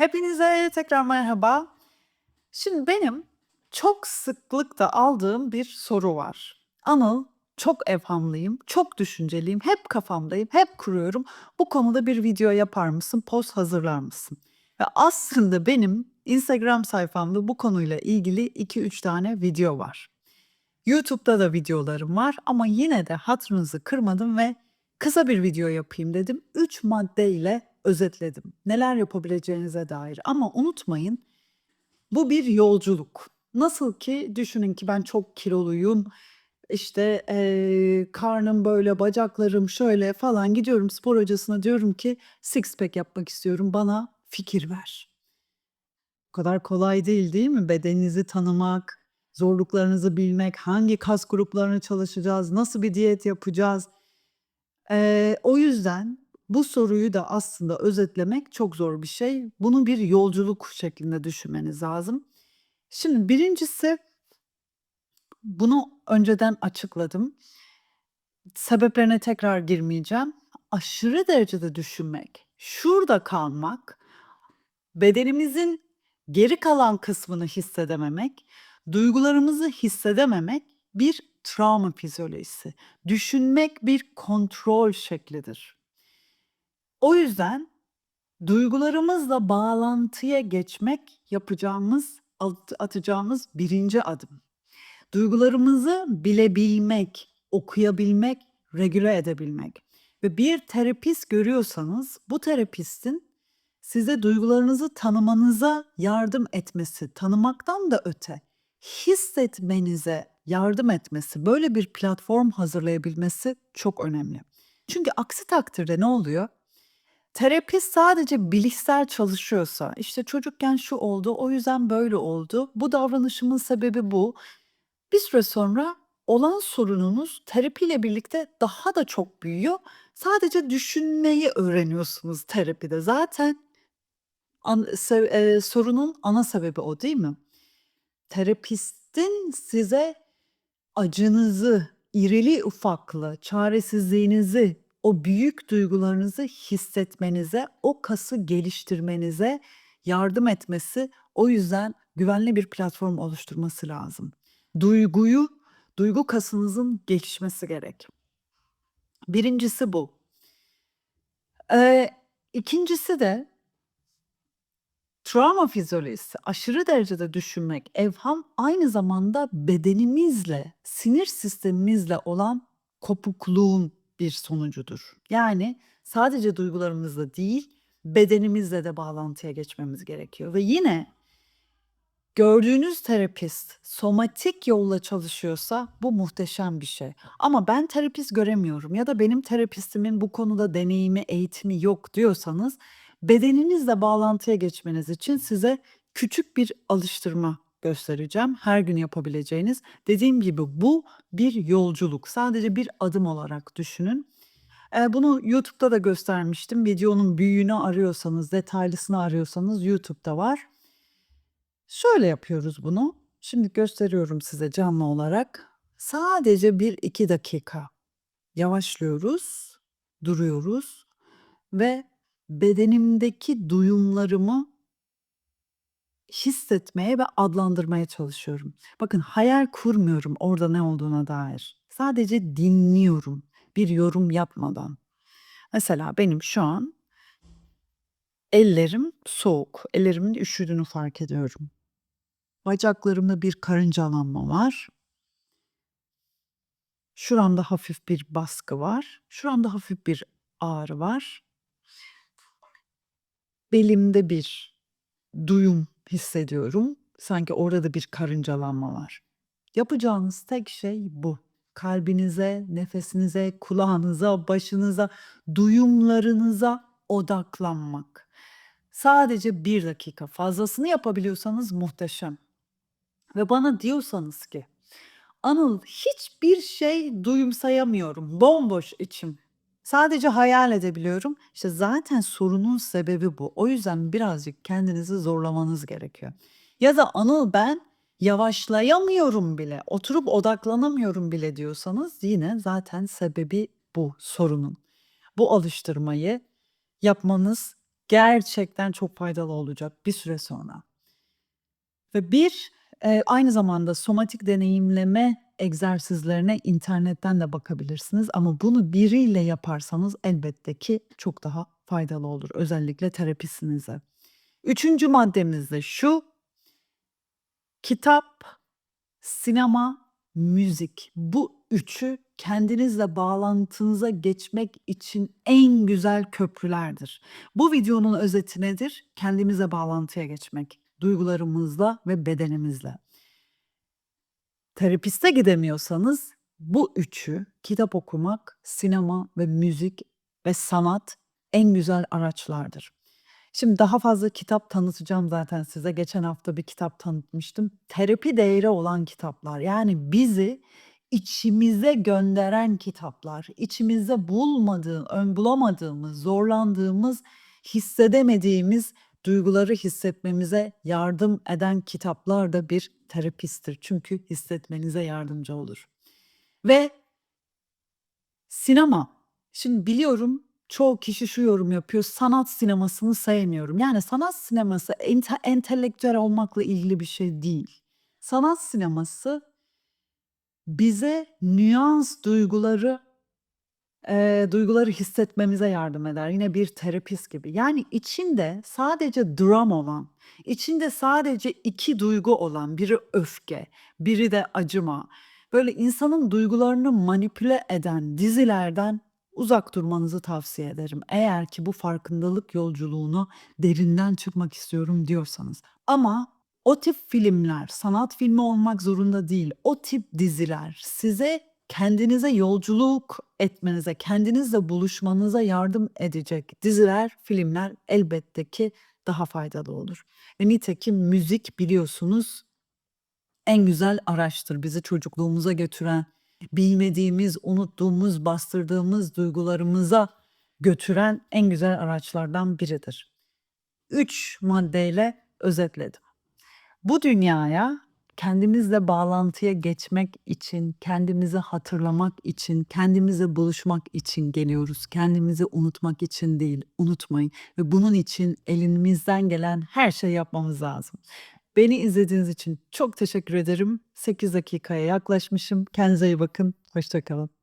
Hepinize tekrar merhaba. Şimdi benim çok sıklıkla aldığım bir soru var. Anıl, çok evhamlıyım, çok düşünceliyim, hep kafamdayım, hep kuruyorum. Bu konuda bir video yapar mısın, post hazırlar mısın? Ve aslında benim Instagram sayfamda bu konuyla ilgili 2-3 tane video var. YouTube'da da videolarım var ama yine de hatırınızı kırmadım ve kısa bir video yapayım dedim. 3 maddeyle özetledim. Neler yapabileceğinize dair ama unutmayın bu bir yolculuk. Nasıl ki düşünün ki ben çok kiloluyum. İşte eee, karnım böyle, bacaklarım şöyle falan gidiyorum spor hocasına diyorum ki six pack yapmak istiyorum. Bana fikir ver. Bu kadar kolay değil, değil mi? Bedeninizi tanımak, zorluklarınızı bilmek, hangi kas gruplarını çalışacağız, nasıl bir diyet yapacağız. Eee, o yüzden bu soruyu da aslında özetlemek çok zor bir şey. Bunu bir yolculuk şeklinde düşünmeniz lazım. Şimdi birincisi bunu önceden açıkladım. Sebeplerine tekrar girmeyeceğim. Aşırı derecede düşünmek, şurada kalmak, bedenimizin geri kalan kısmını hissedememek, duygularımızı hissedememek bir travma fizyolojisi. Düşünmek bir kontrol şeklidir. O yüzden duygularımızla bağlantıya geçmek yapacağımız, at- atacağımız birinci adım. Duygularımızı bilebilmek, okuyabilmek, regüle edebilmek. Ve bir terapist görüyorsanız bu terapistin size duygularınızı tanımanıza yardım etmesi, tanımaktan da öte hissetmenize yardım etmesi, böyle bir platform hazırlayabilmesi çok önemli. Çünkü aksi takdirde ne oluyor? Terapist sadece bilişsel çalışıyorsa, işte çocukken şu oldu, o yüzden böyle oldu, bu davranışımın sebebi bu. Bir süre sonra olan sorununuz terapiyle birlikte daha da çok büyüyor. Sadece düşünmeyi öğreniyorsunuz terapide. Zaten an- se- e, sorunun ana sebebi o değil mi? Terapistin size acınızı, irili ufaklı, çaresizliğinizi, o büyük duygularınızı hissetmenize, o kası geliştirmenize yardım etmesi, o yüzden güvenli bir platform oluşturması lazım. Duyguyu, duygu kasınızın gelişmesi gerek. Birincisi bu. Ee, ikincisi de travma fizyolojisi, aşırı derecede düşünmek, evham aynı zamanda bedenimizle, sinir sistemimizle olan kopukluğun bir sonucudur. Yani sadece duygularımızla değil, bedenimizle de bağlantıya geçmemiz gerekiyor. Ve yine gördüğünüz terapist somatik yolla çalışıyorsa bu muhteşem bir şey. Ama ben terapist göremiyorum ya da benim terapistimin bu konuda deneyimi, eğitimi yok diyorsanız bedeninizle bağlantıya geçmeniz için size küçük bir alıştırma göstereceğim. Her gün yapabileceğiniz. Dediğim gibi bu bir yolculuk. Sadece bir adım olarak düşünün. Eee, bunu YouTube'da da göstermiştim. Videonun büyüğünü arıyorsanız, detaylısını arıyorsanız YouTube'da var. Şöyle yapıyoruz bunu. Şimdi gösteriyorum size canlı olarak. Sadece 1-2 dakika yavaşlıyoruz, duruyoruz ve bedenimdeki duyumlarımı hissetmeye ve adlandırmaya çalışıyorum. Bakın hayal kurmuyorum orada ne olduğuna dair. Sadece dinliyorum bir yorum yapmadan. Mesela benim şu an ellerim soğuk. Ellerimin üşüdüğünü fark ediyorum. Bacaklarımda bir karıncalanma var. Şuramda hafif bir baskı var. Şuramda hafif bir ağrı var. Belimde bir duyum hissediyorum. Sanki orada da bir karıncalanma var. Yapacağınız tek şey bu. Kalbinize, nefesinize, kulağınıza, başınıza, duyumlarınıza odaklanmak. Sadece bir dakika. Fazlasını yapabiliyorsanız muhteşem. Ve bana diyorsanız ki Anıl hiçbir şey duyumsayamıyorum. Bomboş içim. Sadece hayal edebiliyorum. İşte zaten sorunun sebebi bu. O yüzden birazcık kendinizi zorlamanız gerekiyor. Ya da Anıl ben yavaşlayamıyorum bile, oturup odaklanamıyorum bile diyorsanız yine zaten sebebi bu sorunun. Bu alıştırmayı yapmanız gerçekten çok faydalı olacak bir süre sonra. Ve bir, aynı zamanda somatik deneyimleme egzersizlerine internetten de bakabilirsiniz ama bunu biriyle yaparsanız elbette ki çok daha faydalı olur, özellikle terapisinize. 3. maddemiz de şu: Kitap, sinema, müzik. Bu üçü kendinizle bağlantınıza geçmek için en güzel köprülerdir. Bu videonun özeti nedir? Kendimizle bağlantıya geçmek, duygularımızla ve bedenimizle. Terapiste gidemiyorsanız bu üçü, kitap okumak, sinema ve müzik ve sanat en güzel araçlardır. Şimdi daha fazla kitap tanıtacağım zaten size. Geçen hafta bir kitap tanıtmıştım. Terapi değeri olan kitaplar. Yani bizi içimize gönderen kitaplar, içimizde bulmadığı, ön bulamadığımız, zorlandığımız, hissedemediğimiz duyguları hissetmemize yardım eden kitaplar da bir terapisttir. Çünkü hissetmenize yardımcı olur. Ve sinema. Şimdi biliyorum çoğu kişi şu yorum yapıyor, sanat sinemasını sevmiyorum. Yani sanat sineması ente entelektüel olmakla ilgili bir şey değil. Sanat sineması bize nüans duyguları, eee, duyguları hissetmemize yardım eder. Yine bir terapist gibi. Yani içinde sadece dram olan, içinde sadece 2 duygu olan, biri öfke, biri de acıma, böyle insanın duygularını manipüle eden dizilerden uzak durmanızı tavsiye ederim. Eğer ki bu farkındalık yolculuğunu derinden çıkmak istiyorum diyorsanız. Ama o tip filmler, sanat filmi olmak zorunda değil, o tip diziler size kendinize yolculuk etmenize, kendinizle buluşmanıza yardım edecek diziler, filmler elbette ki daha faydalı olur. Ve nitekim müzik biliyorsunuz en güzel araçtır. Bizi çocukluğumuza götüren, bilmediğimiz, unuttuğumuz, bastırdığımız duygularımıza götüren en güzel araçlardan biridir. 3 maddeyle özetledim. Bu dünyaya kendimizle bağlantıya geçmek için, kendimizi hatırlamak için, kendimizle buluşmak için geliyoruz. Kendimizi unutmak için değil, unutmayın ve bunun için elimizden gelen her şeyi yapmamız lazım. Beni izlediğiniz için çok teşekkür ederim. 8 dakikaya yaklaşmışım. Kendinize iyi bakın. Hoşça kalın.